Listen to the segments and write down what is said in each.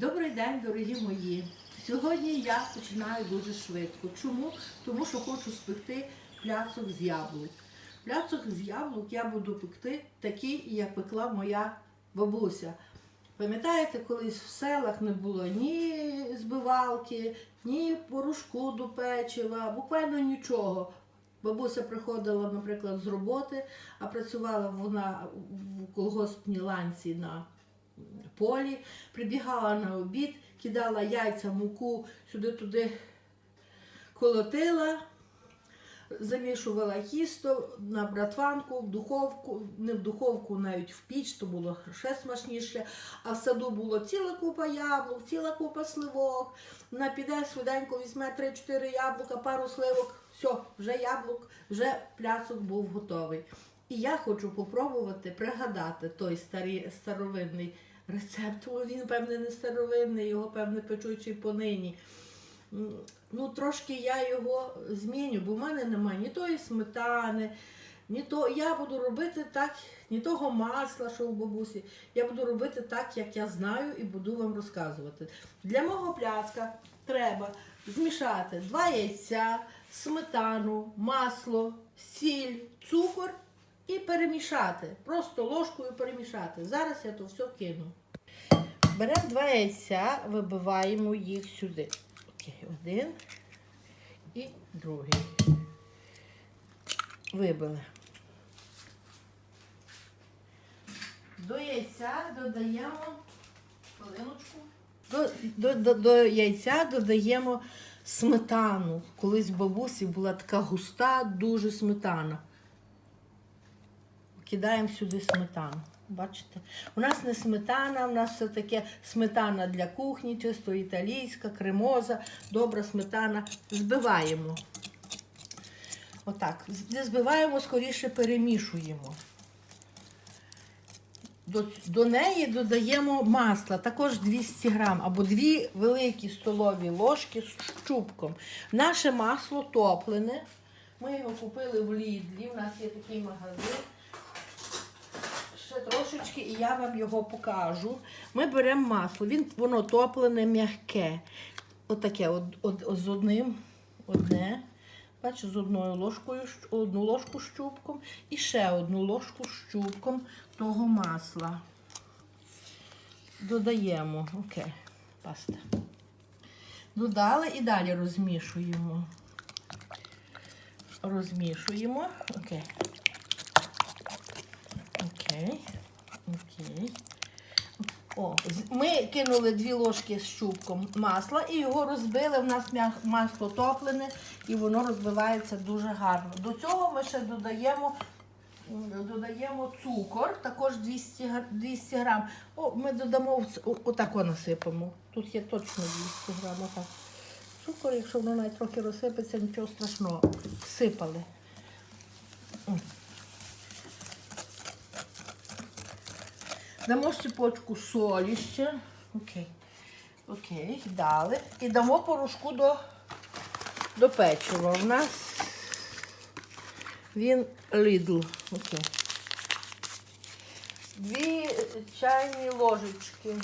Добрий день, дорогі мої. Сьогодні я починаю дуже швидко. Чому? Тому що хочу спекти пляцок з яблук. Пляцок з яблук я буду пекти такий, як пекла моя бабуся. Пам'ятаєте, колись в селах не було ні збивалки, ні порошку до печива, буквально нічого. Бабуся приходила, наприклад, з роботи, а працювала вона в колгоспній ланці на полі, прибігала на обід, кидала яйця, муку сюди-туди колотила, замішувала тісто на братванку, в духовку, не в духовку, навіть в піч, то було ще смачніше. А в саду було ціла купа яблук, ціла купа сливок. Вона піде швиденько, візьме 3-4 яблука, пару сливок, все, вже яблук, вже пляцок був готовий. І я хочу попробувати пригадати той старий, старовинний рецепт. Він, певне, не старовинний, його, певне, печучий понині. Ну, трошки я його зміню, бо в мене немає ні тої сметани, ні то. Я буду робити так, ні того масла, що у бабусі. Я буду робити так, як я знаю, і буду вам розказувати. Для мого пляцка треба змішати два яйця, сметану, масло, сіль, цукор і перемішати. Просто ложкою перемішати. Зараз я то все кину. Беремо два яйця, вибиваємо їх сюди. Окей, один і другий. Вибили. До яйця додаємо хвилиночку. До, до, до, до яйця додаємо сметану. Колись в бабусі була така густа, дуже сметана. Кидаємо сюди сметану. Бачите? У нас не сметана, у нас все таке сметана для кухні, чисто італійська, кремоза, добра сметана. Збиваємо. Отак. Не збиваємо, скоріше перемішуємо. До, до неї додаємо масло, також 200 грам, або дві великі столові ложки з щупком. Наше масло топлене. Ми його купили в Лідлі, у нас є такий магазин. Ще трошечки, і я вам його покажу. Ми беремо масло, він, воно топлене, м'яке. Отаке, от, от, от з одним, одне. Бачу, з одною ложкою, одну ложку щупком і ще одну ложку щупком того масла. Додаємо. Окей, паста. Додали і далі розмішуємо. Розмішуємо. Окей. Окей. Окей. О, ми кинули дві ложки з щупком масла і його розбили. У нас масло топлене і воно розбивається дуже гарно. До цього ми ще додаємо, додаємо цукор, також 200, гр- 200 грам. О, ми додамо в ц- о- отако насипемо. Тут є точно 200 грам. Отак. Цукор, якщо воно навіть трохи розсипеться, нічого страшного. Всипали. Дамо щепочку солі ще. Окей. Окей, дали. І дамо порошку до, до печива. У нас він Lidl. Окей. Дві чайні ложечки.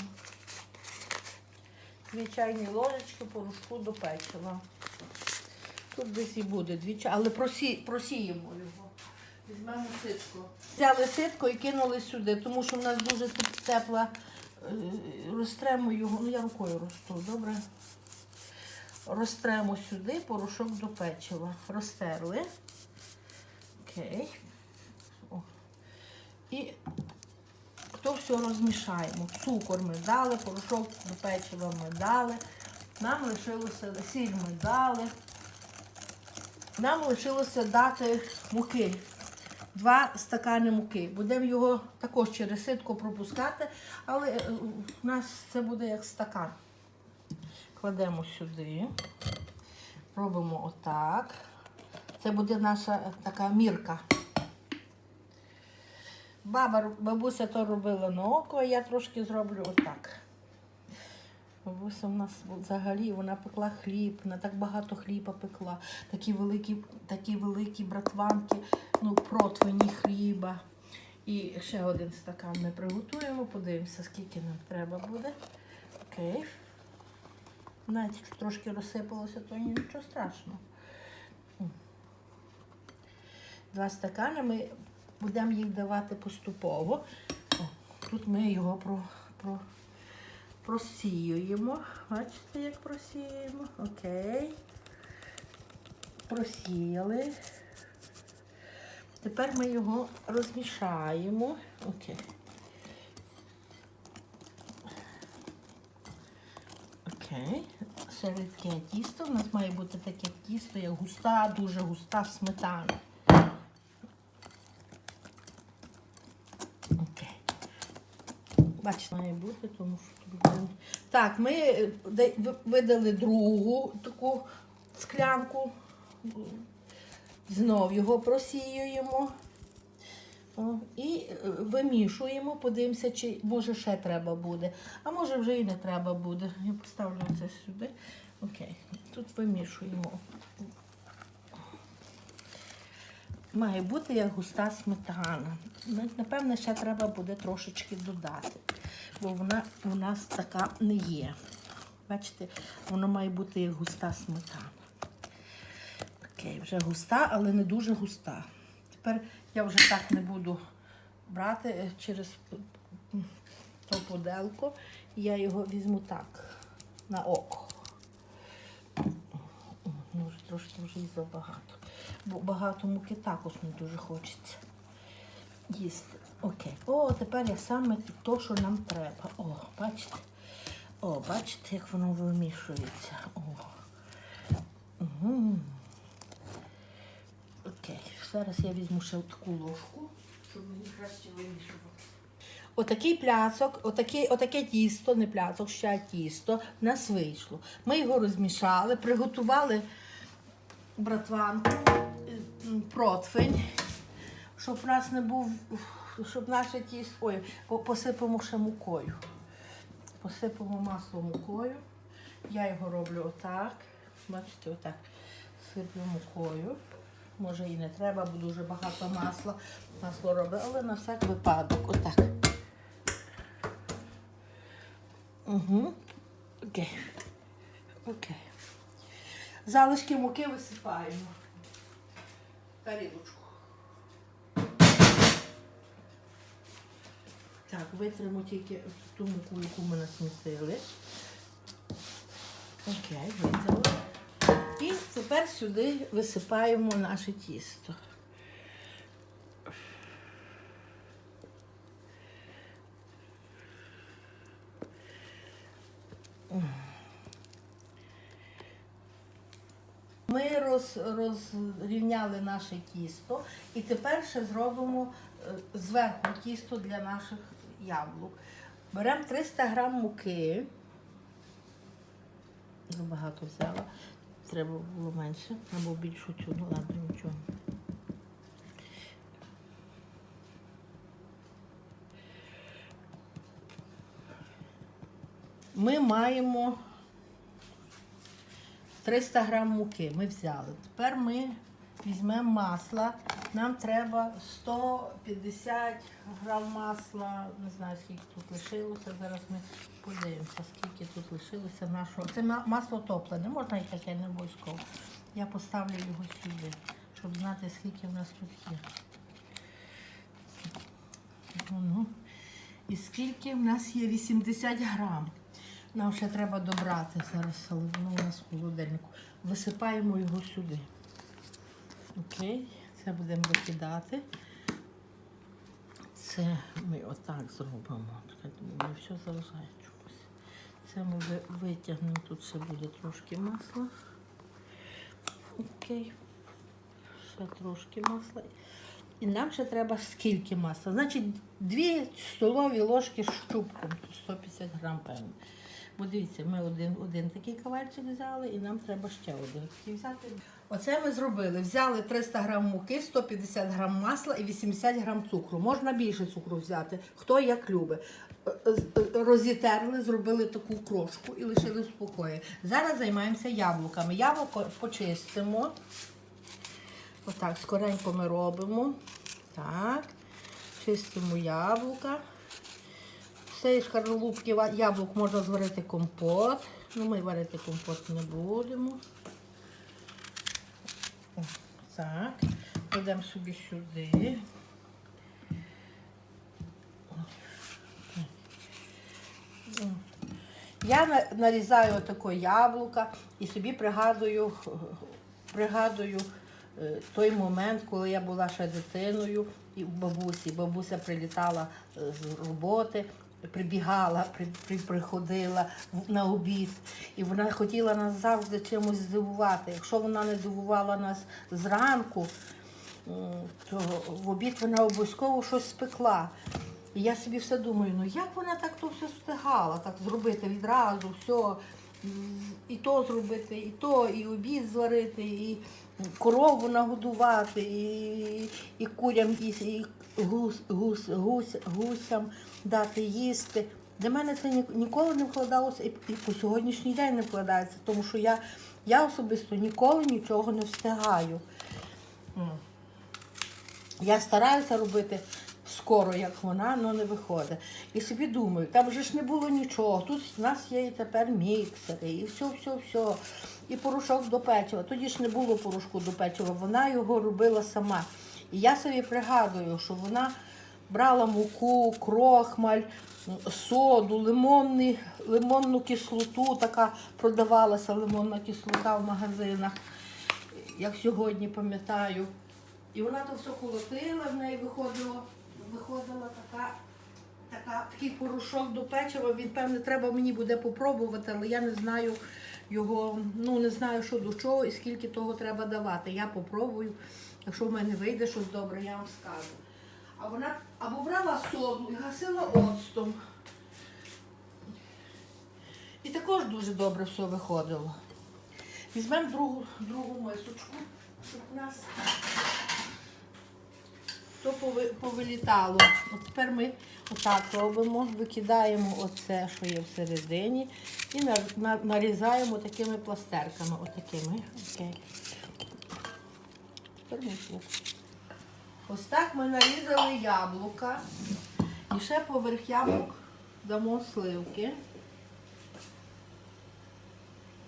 Дві чайні ложечки порошку до печива. Тут десь і буде дві чайні, але просі, просіємо його. Візьмемо ситко. Взяли ситко і кинули сюди, тому що в нас дуже теп- тепла. е, Розтремо його, ну я рукою росту, добре. Розтремо сюди порошок до печива. Розтерли. Окей. О. І то все розмішаємо. Цукор ми дали, порошок до печива ми дали. Нам лишилося сіль ми дали. Нам лишилося дати муки. Два стакани муки. Будемо його також через ситко пропускати, але е, у нас це буде як стакан. Кладемо сюди, робимо отак. Це буде наша е, така мірка. Баба, бабуся то робила на око, а я трошки зроблю отак. Бабуся в нас взагалі вона пекла хліб, вона так багато хліба пекла, такі великі, такі великі братванки, ну, противні хліба. І ще один стакан ми приготуємо, подивимося, скільки нам треба буде. Окей. Навіть якщо трошки розсипалося, то нічого страшного. Два стакани ми будемо їх давати поступово. О, тут ми його про, про, просіюємо. Бачите, як просіюємо? Окей. Просіяли. Тепер ми його розмішаємо. Окей. Окей. Середке тісто. У нас має бути таке тісто, як густа, дуже густа сметана. Окей. Бачите, має бути, тому що Так, ми е, да- ви- видали другу таку склянку. Знов його просіюємо. І е, вимішуємо, подивимося, чи може ще треба буде. А може вже і не треба буде. Я поставлю це сюди. Окей. Тут вимішуємо. Має бути як густа сметана. Ну, Напевно, ще треба буде трошечки додати, бо вона у нас така не є. Бачите, вона має бути як густа сметана. Окей, вже густа, але не дуже густа. Тепер я вже так не буду брати е, через то поделку. Я його візьму так на око. Ну, вже трошки вже і забагато. Бо багато муки також не дуже хочеться їсти. Окей. О, тепер я саме то, що нам треба. О, бачите? О, бачите, як воно вимішується. О. Угу. Окей, зараз я візьму ще таку ложку, щоб мені краще вимішувати. Отакий пляцок, отаке, отаке тісто, не пляцок, ще тісто, в нас вийшло. Ми його розмішали, приготували братванку, противень, щоб в нас не був, щоб наше тісто. Ой, по- посипемо ще мукою. Посипемо масло мукою. Я його роблю отак. Бачите, отак. Сиплю мукою. Може і не треба, бо дуже багато масла. Масло робить, але на всяк випадок. Отак. Угу. Окей. Окей. Залишки муки висипаємо. Тарілочку. Так, витримо тільки ту муку, яку ми насмісили. Окей, витримо. І тепер сюди висипаємо наше тісто. Ми роз, розрівняли наше тісто і тепер ще зробимо е, зверху тісто для наших яблук. Беремо 300 грам муки. Забагато взяла. Треба було менше, або більшу цю, ну ладно, нічого. Ми маємо 300 грам муки ми взяли. Тепер ми візьмемо масла. Нам треба 150 грам масла. Не знаю, скільки тут лишилося. Зараз ми подивимося, скільки тут лишилося нашого. Це масло топлене, можна і таке не обов'язково. Я поставлю його сюди, щоб знати, скільки в нас тут є. Ну, і скільки в нас є 80 грам. Нам ще треба добрати зараз, воно у нас в холодильнику. Висипаємо його сюди. Окей, це будемо викидати. Це ми отак зробимо. Думаю, все залишає чогось. Це ми ви- витягнемо, тут ще буде трошки масла. Окей. Ще трошки масла. І нам ще треба скільки масла? Значить, 2 столові ложки з щупком, 150 грам, певно. Бо дивіться, ми один, один такий кавальчик взяли, і нам треба ще один. Оце ми зробили. Взяли 300 грам муки, 150 грам масла і 80 грам цукру. Можна більше цукру взяти, хто як любить. Е, е, Розітерли, зробили таку крошку і лишили в спокої. Зараз займаємося яблуками. Яблуко почистимо. Отак, скоренько ми робимо. Так. Чистимо яблука. З цієї шкарлупки яблук можна зварити компот. Ну, ми варити компот не будемо. О, Так, кладемо собі сюди. Я нарізаю отаке яблука і собі пригадую, пригадую е, той момент, коли я була ще дитиною і у бабусі. Бабуся прилітала е, з роботи, прибігала, при, при- приходила на обід. І вона хотіла нас завжди чимось здивувати. Якщо вона не дивувала нас зранку, то в обід вона обов'язково щось спекла. І я собі все думаю, ну як вона так то все встигала, так зробити відразу, все, і то зробити, і то, і обід зварити, і корову нагодувати, і, і курям, і, і гус, гус, гусь, гусям дати їсти. Для мене це ні- ніколи не вкладалося і, по сьогоднішній день не вкладається, тому що я, я особисто ніколи нічого не встигаю. Я стараюся робити скоро, як вона, але не виходить. І собі думаю, там же ж не було нічого. Тут в нас є і тепер міксери, і все, все, все. І порошок до печива. Тоді ж не було порошку до печива, вона його робила сама. І я собі пригадую, що вона брала муку, крохмаль, соду, лимонний, лимонну кислоту, така продавалася лимонна кислота в магазинах, як сьогодні пам'ятаю. І вона то все колотила, в неї виходило, виходила така, така, такий порошок до печива. Він, певне, треба мені буде попробувати, але я не знаю його, ну не знаю, що до чого і скільки того треба давати. Я попробую. Якщо в мене вийде щось добре, я вам скажу. А вона або брала соду і гасила оцтом. І також дуже добре все виходило. Візьмемо другу, другу мисочку, щоб у нас то повилітало. От тепер ми отак робимо, викидаємо оце, що є всередині, і на- на- нарізаємо такими пластерками. Отакими. Окей. Ось так ми нарізали яблука. І ще поверх яблук дамо сливки.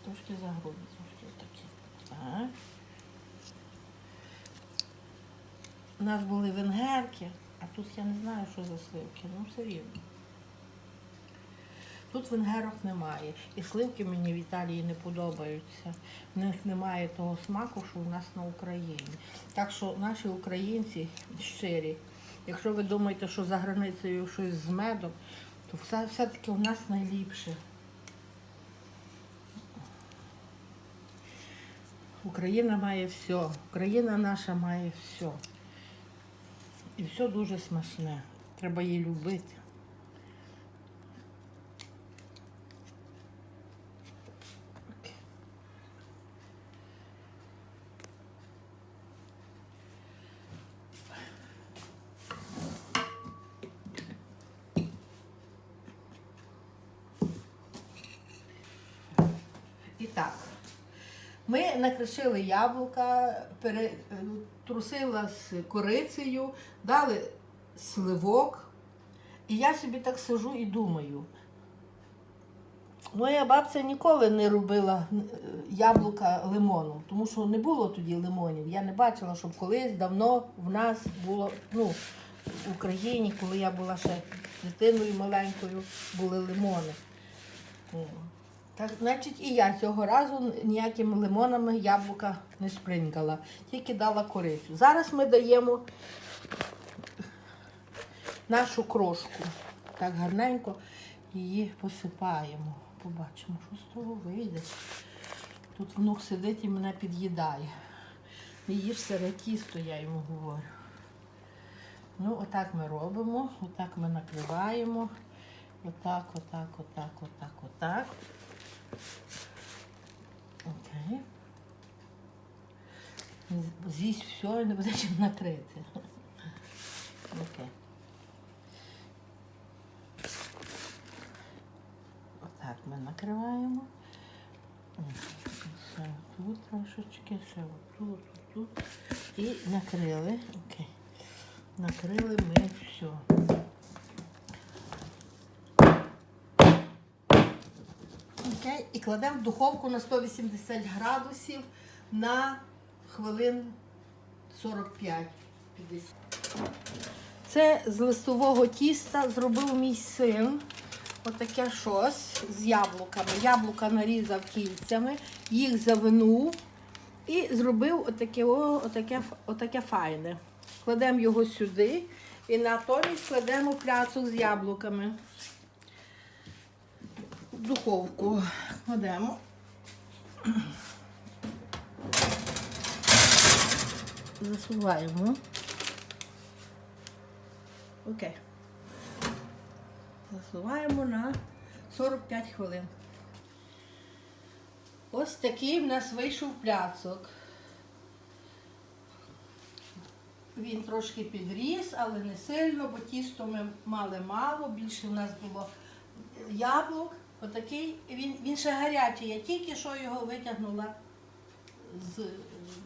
Трошки загрубі, трошки такі. Так. У нас були венгерки, а тут я не знаю, що за сливки, ну все рівно. Тут венгерок немає. І сливки мені в Італії не подобаються. В них немає того смаку, що у нас на Україні. Так що наші українці щирі. Якщо ви думаєте, що за границею щось з медом, то все, все-таки у нас найліпше. Україна має все. Україна наша має все. І все дуже смачне. Треба її любити. І так, Ми накришили яблука, перетрусила з корицею, дали сливок. І я собі так сижу і думаю. Моя бабця ніколи не робила е, яблука лимоном, тому що не було тоді лимонів. Я не бачила, щоб колись давно в нас було, ну, в Україні, коли я була ще дитиною маленькою, були лимони. Так, значить, і я цього разу ніякими лимонами яблука не спринкала, тільки дала корицю. Зараз ми даємо нашу крошку. Так гарненько її посипаємо. Побачимо, що з того вийде. Тут внук сидить і мене під'їдає. Не їж сире тісто, я йому говорю. Ну, отак ми робимо, отак ми накриваємо. Отак, отак, отак, отак, отак. Окей. З'їсть все і не буде чим накрити. Окей. Отак ми накриваємо. Ще тут трошечки, ще отут, тут. І накрили. Окей. Накрили ми все. Окей? І кладемо в духовку на 180 градусів на хвилин 45-50. Це з листового тіста зробив мій син. Отаке щось з яблуками. Яблука нарізав кільцями, їх завинув і зробив отаке, отаке, отаке файне. Кладемо його сюди і натомість кладемо пляцок з яблуками. Духовку кладемо. Засуваємо. Окей. Засуваємо на 45 хвилин. Ось такий в нас вийшов пляцок. Він трошки підріс, але не сильно, бо тісто ми мали мало, більше в нас було яблук. Отакий, він, він ще гарячий. Я тільки що його витягнула з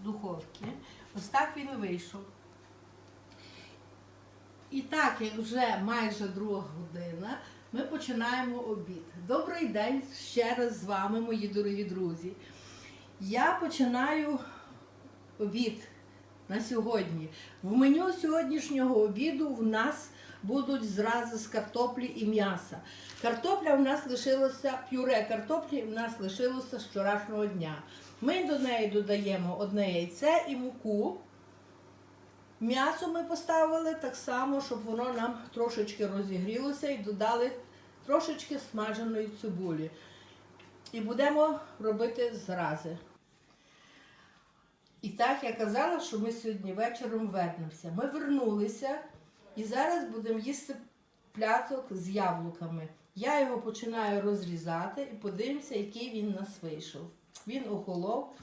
духовки. Ось так він вийшов. І так, як вже майже друга година, ми починаємо обід. Добрий день ще раз з вами, мої дорогі друзі. Я починаю обід на сьогодні. В меню сьогоднішнього обіду в нас будуть зрази з картоплі і м'яса. Картопля в нас лишилося, пюре картоплі в нас лишилося з вчорашнього дня. Ми до неї додаємо одне яйце і муку. М'ясо ми поставили так само, щоб воно нам трошечки розігрілося і додали трошечки смаженої цибулі. І будемо робити зрази. І так я казала, що ми сьогодні вечором вернемося. Ми вернулися і зараз будемо їсти пляцок з яблуками. Я його починаю розрізати і подивимося, який він нас вийшов. Він охолов.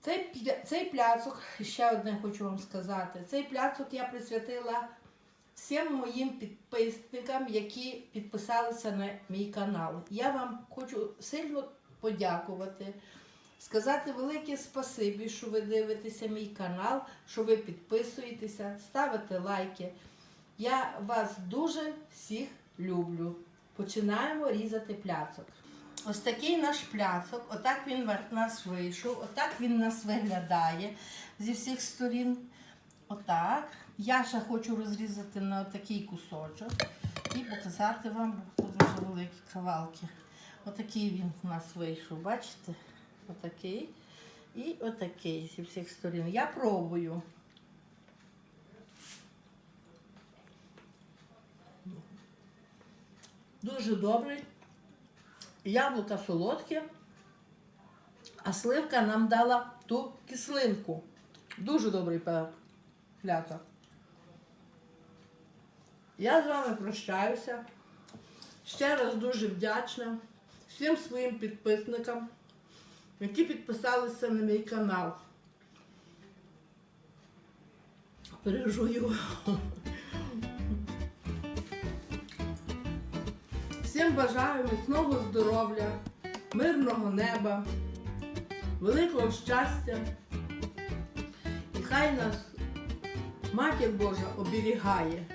Цей, цей пляцок, ще одне хочу вам сказати, цей пляцок я присвятила всім моїм підписникам, які підписалися на мій канал. Я вам хочу сильно подякувати, сказати велике спасибі, що ви дивитеся мій канал, що ви підписуєтеся, ставите лайки. Я вас дуже всіх люблю. Починаємо різати пляцок. Ось такий наш пляцок, отак він в нас вийшов, отак він нас виглядає зі всіх сторін. Отак. Я ще хочу розрізати на такий кусочок і показати вам, бо тут дуже великі кавалки. Отакий він у нас вийшов, бачите? Отакий. І отакий зі всіх сторін. Я пробую. Дуже добрий. Яблука солодке, а сливка нам дала ту кислинку. Дуже добрий пляцок. Я з вами прощаюся. Ще раз дуже вдячна всім своїм підписникам, які підписалися на мій канал. Пережую. Всім бажаю міцного здоров'я, мирного неба, великого щастя. І хай нас Матір Божа оберігає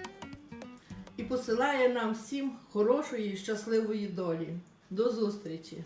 і посилає нам всім хорошої і щасливої долі. До зустрічі!